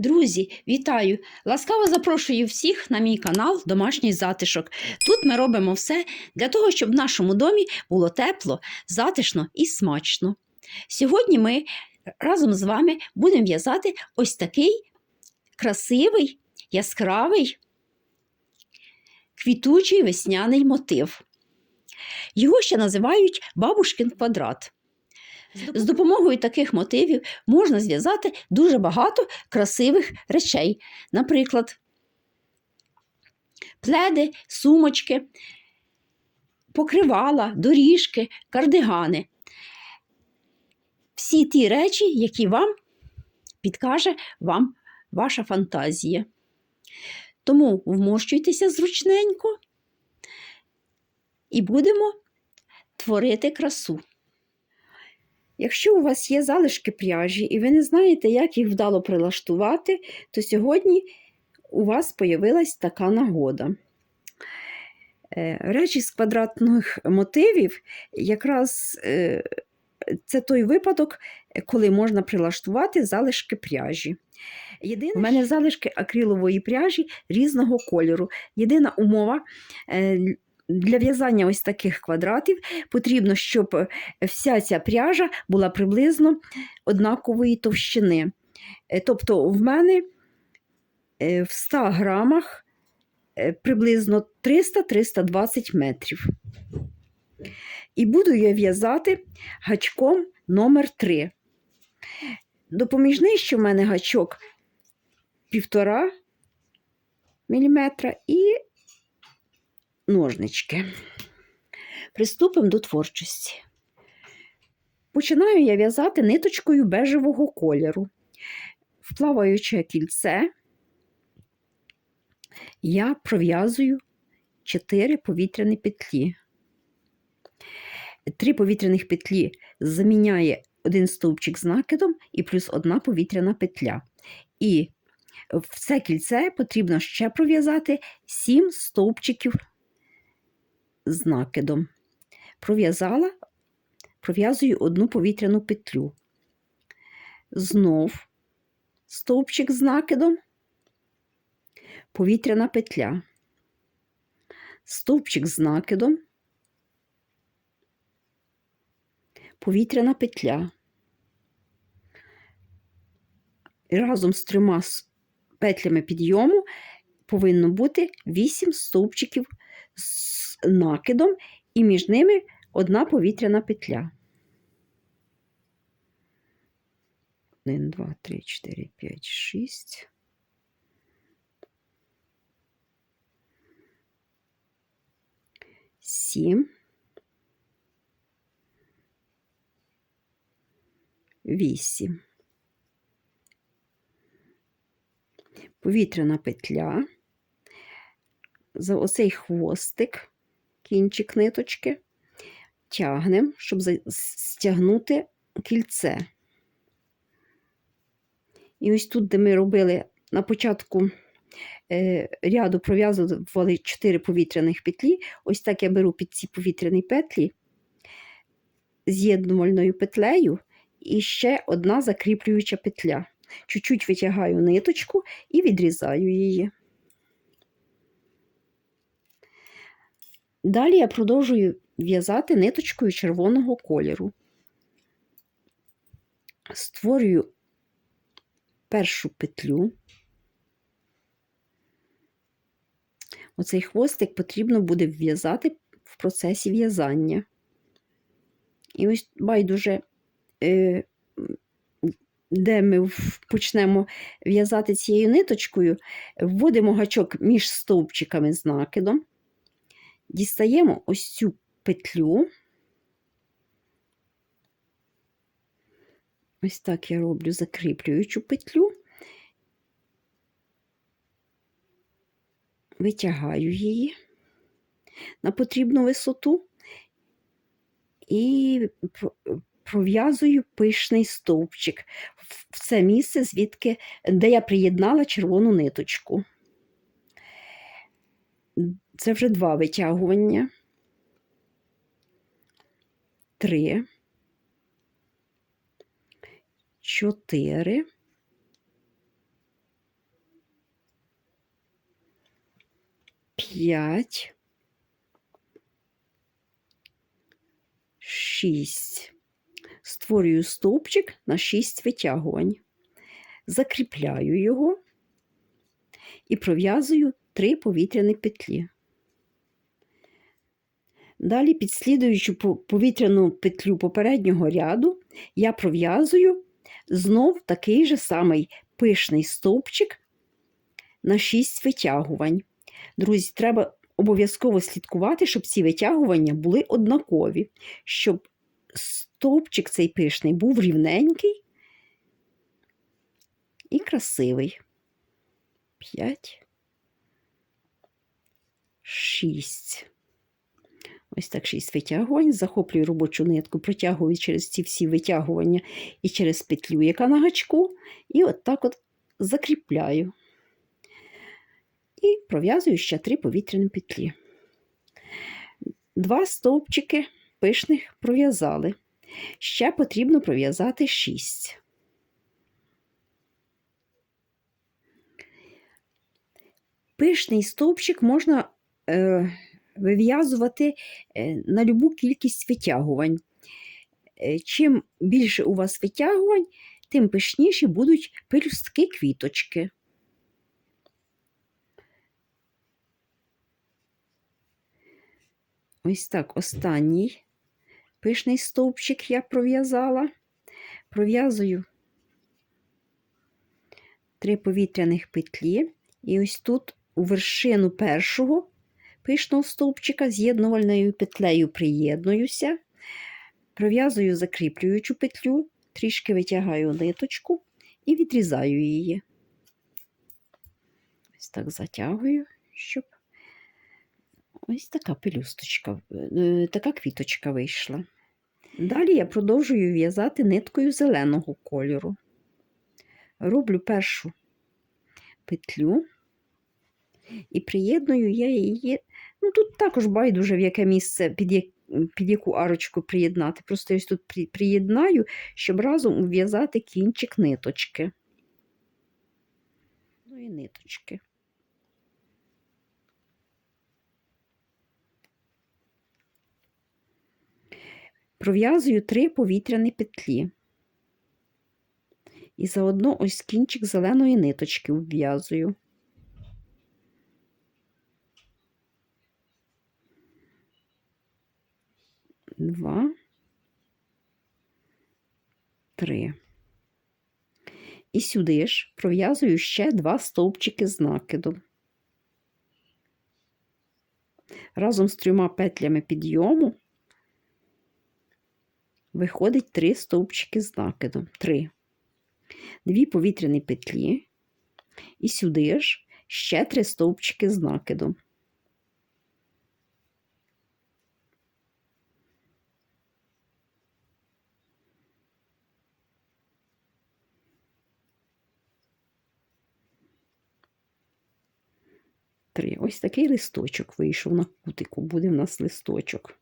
Друзі, вітаю! Ласкаво запрошую всіх на мій канал Домашній затишок. Тут ми робимо все для того, щоб в нашому домі було тепло, затишно і смачно. Сьогодні ми разом з вами будемо в'язати ось такий красивий, яскравий, квітучий весняний мотив. Його ще називають бабушкин квадрат. З допомогою таких мотивів можна зв'язати дуже багато красивих речей. Наприклад, пледи, сумочки, покривала, доріжки, кардигани. Всі ті речі, які вам підкаже вам ваша фантазія. Тому вмощуйтеся зручненько і будемо творити красу. Якщо у вас є залишки пряжі і ви не знаєте, як їх вдало прилаштувати, то сьогодні у вас появилась така нагода. Е, Речі з квадратних мотивів якраз е, це той випадок, коли можна прилаштувати залишки пряжі. Єдине, У мене залишки акрилової пряжі різного кольору. Єдина умова е, для в'язання ось таких квадратів потрібно, щоб вся ця пряжа була приблизно однакової товщини. Е, Тобто, в мене е, в 100 грамах е, приблизно 300-320 метрів. І буду я в'язати гачком номер 3 Допоміжний, що в мене гачок 1,5 мм і ножнички. Приступимо до творчості. Починаю я в'язати ниточкою бежевого кольору. В плаваюче кільце я пров'язую 4 повітряні петлі. Три повітряних петлі заміняє один стовпчик з накидом і плюс одна повітряна петля. І в це кільце потрібно ще пров'язати 7 стовпчиків з накидом. Пров'язала, пров'язую одну повітряну петлю. Знов стовпчик з накидом, повітряна петля, стовпчик з накидом, повітряна петля. І разом з трьома петлями підйому повинно бути 8 стовпчиків з накидом, і між ними одна повітряна петля. 1, 2, 3, 4, 5, 6. Сім. Вісім. Повітряна петля. За оцей хвостик кінчик ниточки, тягнемо, щоб стягнути кільце. І ось тут, де ми робили на початку е, ряду пров'язували 4 повітряних петлі, ось так я беру під ці повітряні петлі з'єднувальною петлею і ще одна закріплююча петля. Чуть-чуть витягаю ниточку і відрізаю її. Далі я продовжую в'язати ниточкою червоного кольору. Створюю першу петлю. Оцей хвостик потрібно буде в'язати в процесі в'язання. І ось байдуже, е, де ми почнемо в'язати цією ниточкою, вводимо гачок між стовпчиками з накидом. Дістаємо ось цю петлю. Ось так я роблю закріплюючу петлю, витягаю її на потрібну висоту і пров'язую пишний стовпчик в це місце, звідки, де я приєднала червону ниточку. Це вже два витягування. Три. Чотири. П'ять. Шість. Створюю стовпчик на шість витягувань. Закріпляю його і пров'язую три повітряні петлі. Далі, підслідуючи по- повітряну петлю попереднього ряду, я пров'язую знов такий же самий пишний стовпчик на 6 витягувань. Друзі, треба обов'язково слідкувати, щоб ці витягування були однакові, щоб стовпчик цей пишний був рівненький і красивий. 5, 6. Ось так шість витягувань. Захоплюю робочу нитку, протягую через ці всі витягування і через петлю, яка на гачку, і от так от закріпляю. І пров'язую ще три повітряні петлі. Два стовпчики пишних пров'язали. Ще потрібно пров'язати шість. Пишний стовпчик можна е, вив'язувати е, на любу кількість витягувань. Е, Чим більше у вас витягувань, тим пишніші будуть пелюстки квіточки. Ось так останній пишний стовпчик я пров'язала. Пров'язую три повітряних петлі, і ось тут у вершину першого пишного стовпчика з'єднувальною петлею приєднуюся, пров'язую закріплюючу петлю, трішки витягаю ниточку і відрізаю її. Ось так затягую, щоб ось така пелюсточка, е, така квіточка вийшла. Далі я продовжую в'язати ниткою зеленого кольору. Роблю першу петлю і приєдную я її. Ну, тут також байдуже в яке місце, під, я... під яку арочку приєднати. Просто ось тут при... приєднаю, щоб разом ув'язати кінчик ниточки. Ну і ниточки. Пров'язую три повітряні петлі. І заодно ось кінчик зеленої ниточки вв'язую. Два, три. І сюди ж пров'язую ще два стовпчики з накидом. Разом з трьома петлями підйому виходить три стовпчики з накидом. Три. Дві повітряні петлі. І сюди ж ще три стовпчики з накидом. Три. Ось такий листочок вийшов на кутику, буде в нас листочок.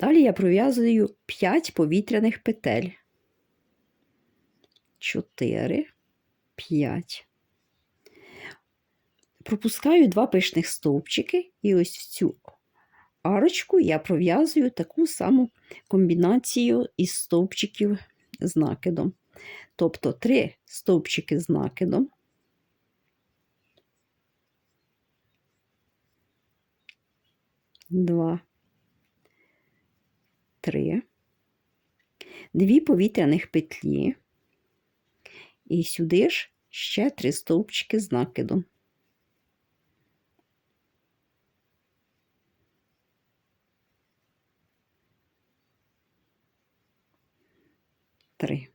Далі я пров'язую 5 повітряних петель. 4, 5. Пропускаю два пишних стовпчики, і ось в цю арочку я пров'язую таку саму комбінацію із стовпчиків з накидом. Тобто 3 стовпчики з накидом. Два, три, дві повітряних петлі, і сюди ж ще три стовпчики з накидом. Три.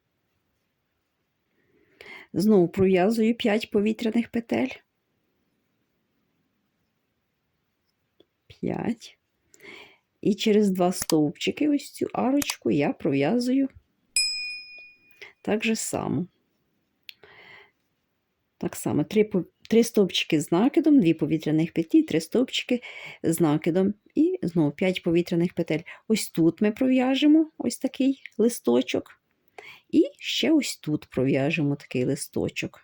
Знову пров'язую 5 повітряних петель. 5. І через два стовпчики, ось цю арочку, я пров'язую так же само. Так само, три, три стовпчики з накидом, дві повітряних петлі, три стовпчики з накидом. І знову 5 повітряних петель. Ось тут ми пров'яжемо ось такий листочок. І ще ось тут пров'яжемо такий листочок.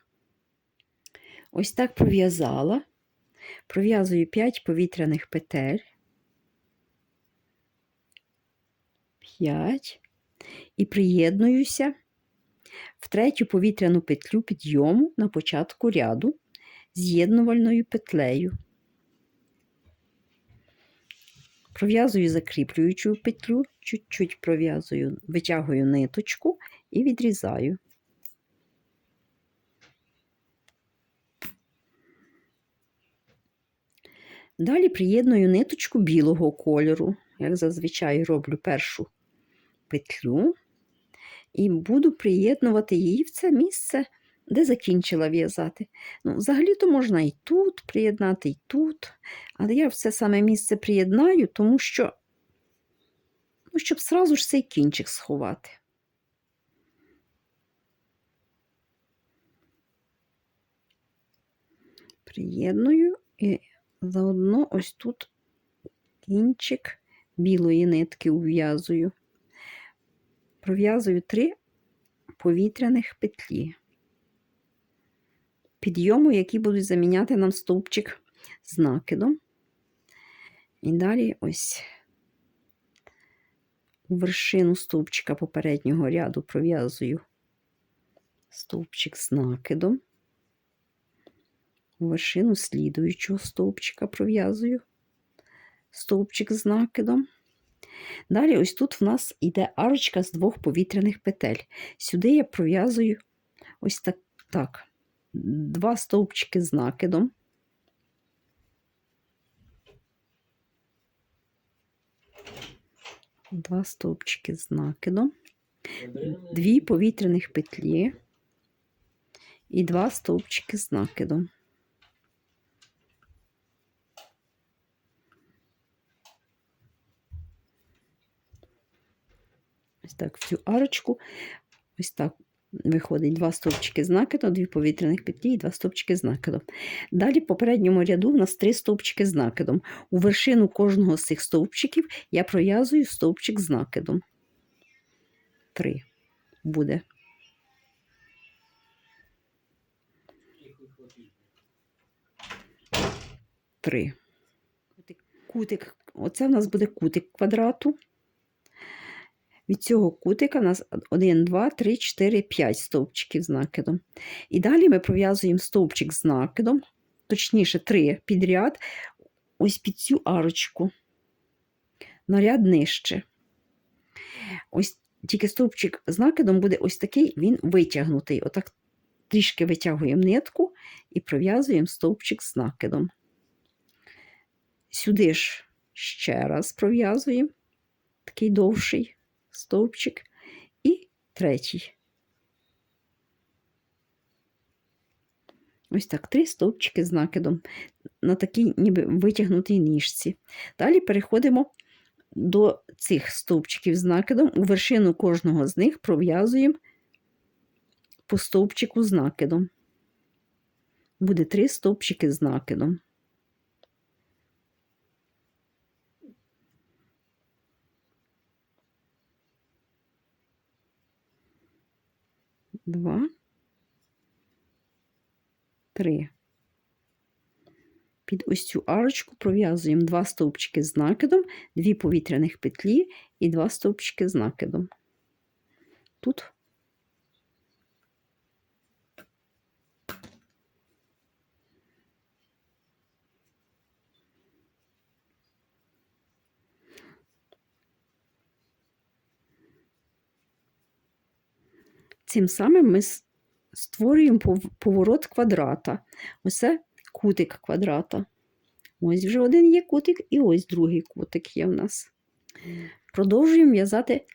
Ось так пров'язала. Пров'язую 5 повітряних петель. 5. І приєднуюся в третю повітряну петлю підйому на початку ряду з'єднувальною петлею. Пров'язую закріплюючу петлю, чуть-чуть пров'язую, витягую ниточку і відрізаю. Далі приєдную ниточку білого кольору, як зазвичай роблю першу петлю, і буду приєднувати її в це місце, де закінчила в'язати. Ну, Взагалі-то можна і тут приєднати, і тут, але я в це саме місце приєднаю, тому що, ну, щоб сразу ж цей кінчик сховати. Приєдную і заодно ось тут кінчик білої нитки ув'язую. Пров'язую три повітряних петлі. Підйому, які будуть заміняти нам стовпчик з накидом. І далі ось вершину стовпчика попереднього ряду пров'язую стовпчик з накидом. Вершину слідуючого стовпчика пров'язую стовпчик з накидом. Далі, ось тут в нас йде арочка з двох повітряних петель. Сюди я пров'язую ось так, так, два стовпчики з накидом. Два стовпчики з накидом, дві повітряних петлі і два стовпчики з накидом. Так в цю арочку, ось так виходить два стовпчики з накидом, дві повітряних петлі і два стовпчики з накидом. Далі в попередньому ряду в нас три стовпчики з накидом. У вершину кожного з цих стовпчиків я пров'язую стовпчик з накидом. Три буде. Три. Кутик, оце в нас буде кутик квадрату. Від цього кутика у нас 1, 2, 3, 4, 5 стовпчиків з накидом. І далі ми пров'язуємо стовпчик з накидом, точніше, 3 підряд, ось під цю арочку. На ряд нижче. Ось тільки стовпчик з накидом буде ось такий, він витягнутий. Отак трішки витягуємо нитку і пров'язуємо стовпчик з накидом. Сюди ж ще раз пров'язуємо такий довший стовпчик і третій. Ось так, три стовпчики з накидом на такій ніби витягнутій ніжці. Далі переходимо до цих стовпчиків з накидом. У вершину кожного з них пров'язуємо по стовпчику з накидом. Буде три стовпчики з накидом. Два, три. Під ось цю арочку пров'язуємо два стовпчики з накидом, дві повітряних петлі і два стовпчики з накидом. Тут Цим самим ми створюємо поворот квадрата. Оце кутик квадрата. Ось вже один є кутик, і ось другий кутик є в нас. Продовжуємо в'язати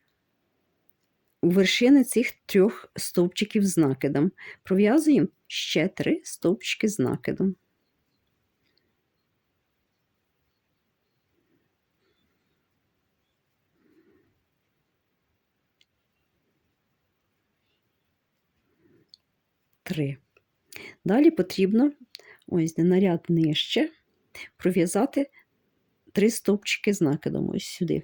вершини цих трьох стовпчиків з накидом. Пров'язуємо ще три стовпчики з накидом. Три. Далі потрібно ось де на ряд нижче пров'язати три стовпчики з накидом ось сюди.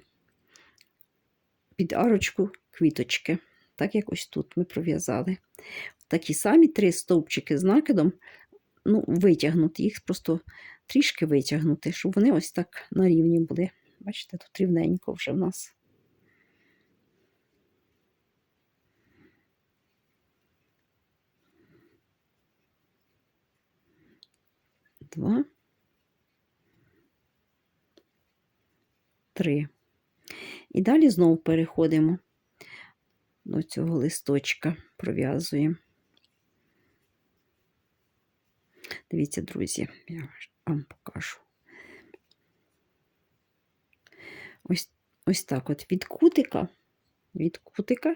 Під арочку квіточки, так як ось тут ми пров'язали. Такі самі три стовпчики з накидом ну, витягнути їх, просто трішки витягнути, щоб вони ось так на рівні були. Бачите, тут рівненько вже в нас. Два. Три. І далі знову переходимо до цього листочка, пров'язуємо. Дивіться, друзі, я вам покажу. Ось, ось так от від кутика, від кутика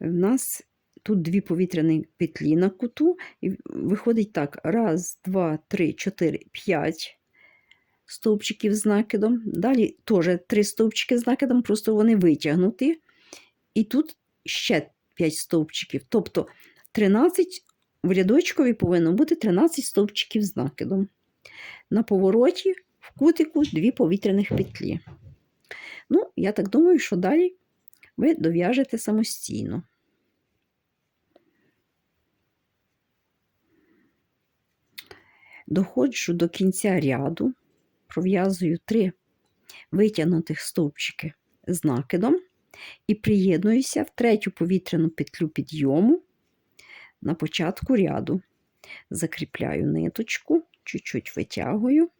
в нас тут дві повітряні петлі на куту, і виходить так: раз, два, три, чотири, п'ять стовпчиків з накидом. Далі теж три стовпчики з накидом, просто вони витягнуті. І тут ще 5 стовпчиків. Тобто 13 в рядочкові повинно бути 13 стовпчиків з накидом. На повороті в кутику дві повітряних петлі. Ну, я так думаю, що далі ви дов'яжете самостійно. Доходжу до кінця ряду, пров'язую три витягнутих стовпчики з накидом і приєднуюся в третю повітряну петлю підйому на початку ряду. Закріпляю ниточку, чуть-чуть витягую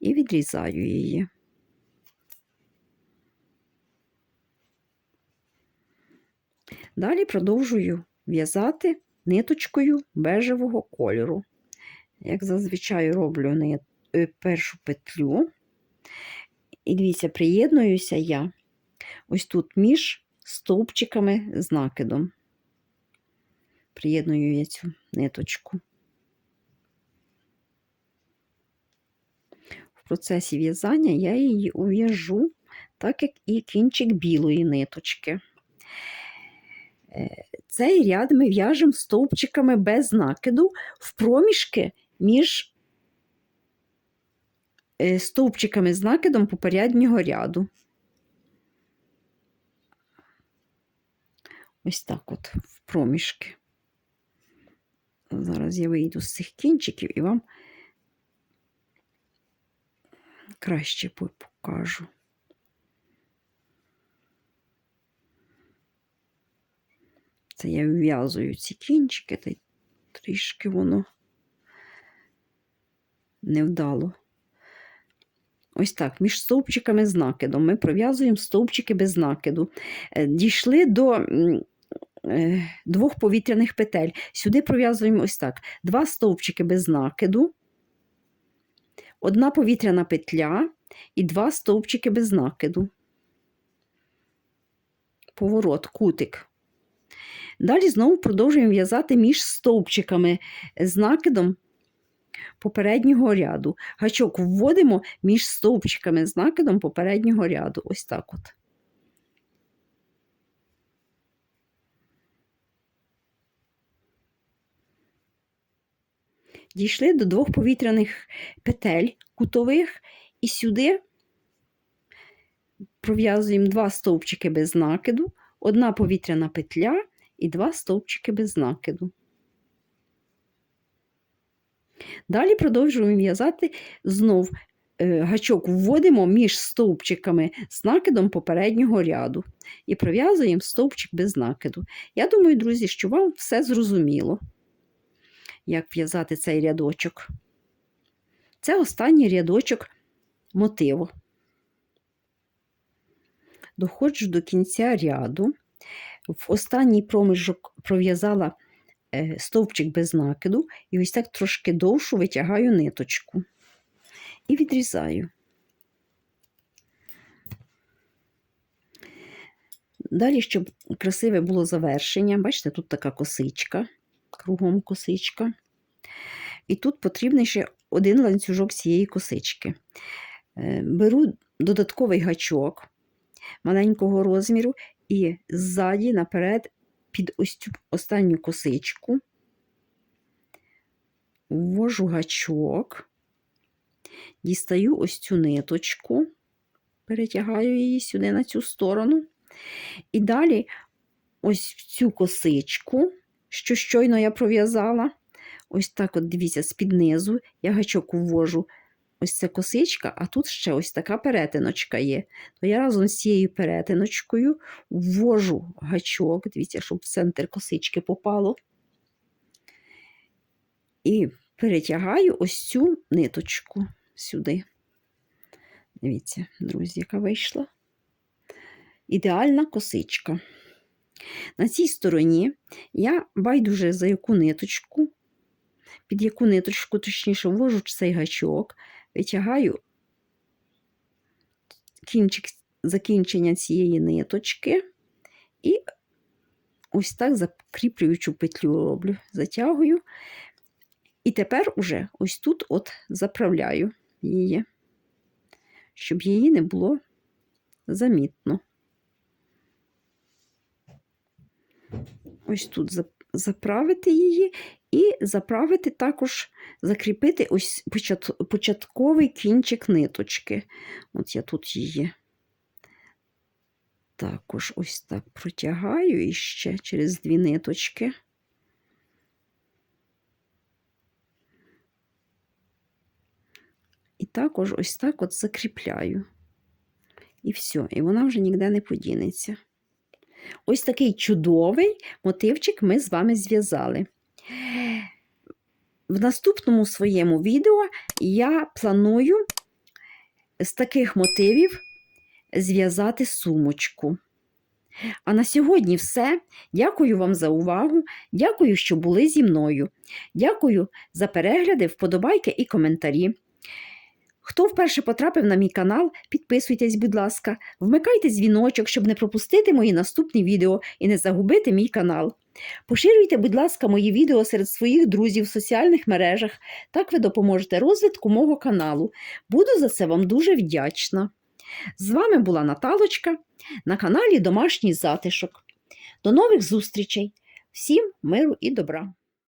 і відрізаю її. Далі продовжую в'язати ниточкою бежевого кольору. Як зазвичай роблю е, першу петлю. І дивіться, приєднуюся я ось тут між стовпчиками з накидом. Приєдную я цю ниточку. В процесі в'язання я її ув'яжу, так як і кінчик білої ниточки. Е, Цей ряд ми в'яжемо стовпчиками без накиду в проміжки між е, стовпчиками з накидом попереднього ряду. Ось так от в проміжки. Зараз я вийду з цих кінчиків і вам краще покажу. Це я вв'язую ці кінчики, та й трішки воно невдало. Ось так, між стовпчиками з накидом. Ми пров'язуємо стовпчики без накиду. Е, Дійшли до е, двох повітряних петель. Сюди пров'язуємо ось так: два стовпчики без накиду, одна повітряна петля і два стовпчики без накиду. Поворот, кутик. Далі знову продовжуємо в'язати між стовпчиками з накидом попереднього ряду. Гачок вводимо між стовпчиками з накидом попереднього ряду. Ось так от. Дійшли до двох повітряних петель кутових, і сюди пров'язуємо два стовпчики без накиду, одна повітряна петля і два стовпчики без накиду. Далі продовжуємо в'язати знов е, гачок вводимо між стовпчиками з накидом попереднього ряду і пров'язуємо стовпчик без накиду. Я думаю, друзі, що вам все зрозуміло, як в'язати цей рядочок. Це останній рядочок мотиву. Доходжу до кінця ряду. В останній проміжок пров'язала стовпчик без накиду, і ось так трошки довшу витягаю ниточку і відрізаю. Далі, щоб красиве було завершення, бачите, тут така косичка, кругом косичка. І тут потрібний ще один ланцюжок цієї косички. Е, Беру додатковий гачок маленького розміру і ззаді наперед під ось цю останню косичку ввожу гачок, дістаю ось цю ниточку, перетягаю її сюди на цю сторону. І далі ось в цю косичку, що щойно я пров'язала, ось так от дивіться, з-під низу я гачок ввожу. Ось ця косичка, а тут ще ось така перетиночка є. То я разом з цією перетиночкою ввожу гачок, дивіться, щоб в центр косички попало. І перетягаю ось цю ниточку сюди. Дивіться, друзі, яка вийшла. Ідеальна косичка. На цій стороні я байдуже за яку ниточку, під яку ниточку, точніше, ввожу цей гачок, витягаю кінчик закінчення цієї ниточки і ось так закріплюючу петлю роблю, затягую. І тепер уже ось тут от заправляю її, щоб її не було замітно. Ось тут за- заправити її і заправити також, закріпити ось почат- початковий кінчик ниточки. От я тут її також ось так протягаю і ще через дві ниточки. І також ось так от закріпляю. І все, і вона вже ніде не подінеться. Ось такий чудовий мотивчик ми з вами зв'язали. В наступному своєму відео я планую з таких мотивів зв'язати сумочку. А на сьогодні все. Дякую вам за увагу. Дякую, що були зі мною. Дякую за перегляди, вподобайки і коментарі. Хто вперше потрапив на мій канал, підписуйтесь, будь ласка, вмикайте дзвіночок, щоб не пропустити мої наступні відео і не загубити мій канал. Поширюйте, будь ласка, мої відео серед своїх друзів в соціальних мережах. Так ви допоможете розвитку мого каналу. Буду за це вам дуже вдячна. З вами була Наталочка на каналі Домашній затишок. До нових зустрічей! Всім миру і добра!